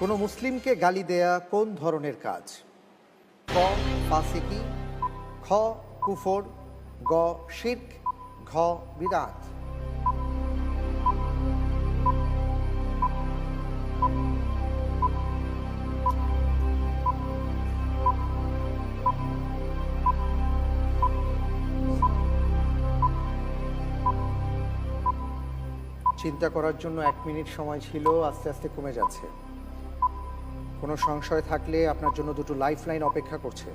কোনো মুসলিমকে গালি দেয়া কোন ধরনের কাজ? খ, কুফর, গ, শির্ক, ঘ, বিদাত। চিন্তা করার জন্য এক মিনিট সময় ছিল, আস্তে আস্তে কমে যাচ্ছে। কোনো সংশয় থাকলে আপনার জন্য দুটো লাইফ লাইন অপেক্ষা করছে।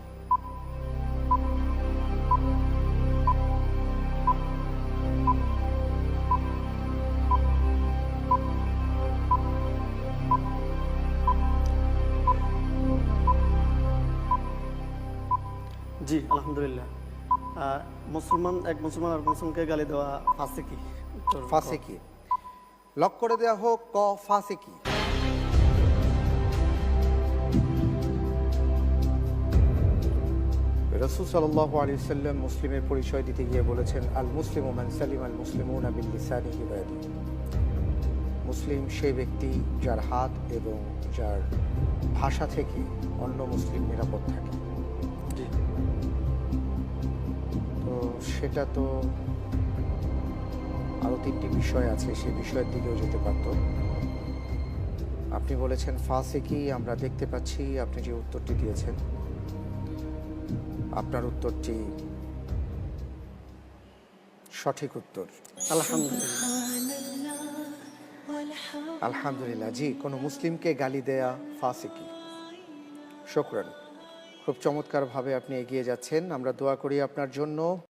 জি আলহামদুলিল্লাহ। মুসলমান এক মুসলমান আর মুসলমানকে গালি দেওয়া আছে কি ফাঁসে কি লক করে দেওয়া হোক ক ফাসিকি। রসুল সাল্লাহ আলী সাল্লাম মুসলিমের পরিচয় দিতে গিয়ে বলেছেন আল মুসলিম ওমান সালিম আল মুসলিম আবিল লিসানি হিবায়দি মুসলিম সেই ব্যক্তি যার হাত এবং যার ভাষা থেকে অন্য মুসলিম নিরাপদ থাকে। তো সেটা তো আরও তিনটি বিষয় আছে সেই বিষয়ের দিকেও যেতে পারত। আপনি বলেছেন ফাঁসে কি আমরা দেখতে পাচ্ছি আপনি যে উত্তরটি দিয়েছেন। আপনার উত্তরটি সঠিক উত্তর। আলহামদুলিল্লাহ আলহামদুলিল্লাহ। জি কোনো মুসলিমকে গালি দেয়া ফাঁসিকি। শোকরান। খুব চমৎকারভাবে আপনি এগিয়ে যাচ্ছেন। আমরা দোয়া করি আপনার জন্য।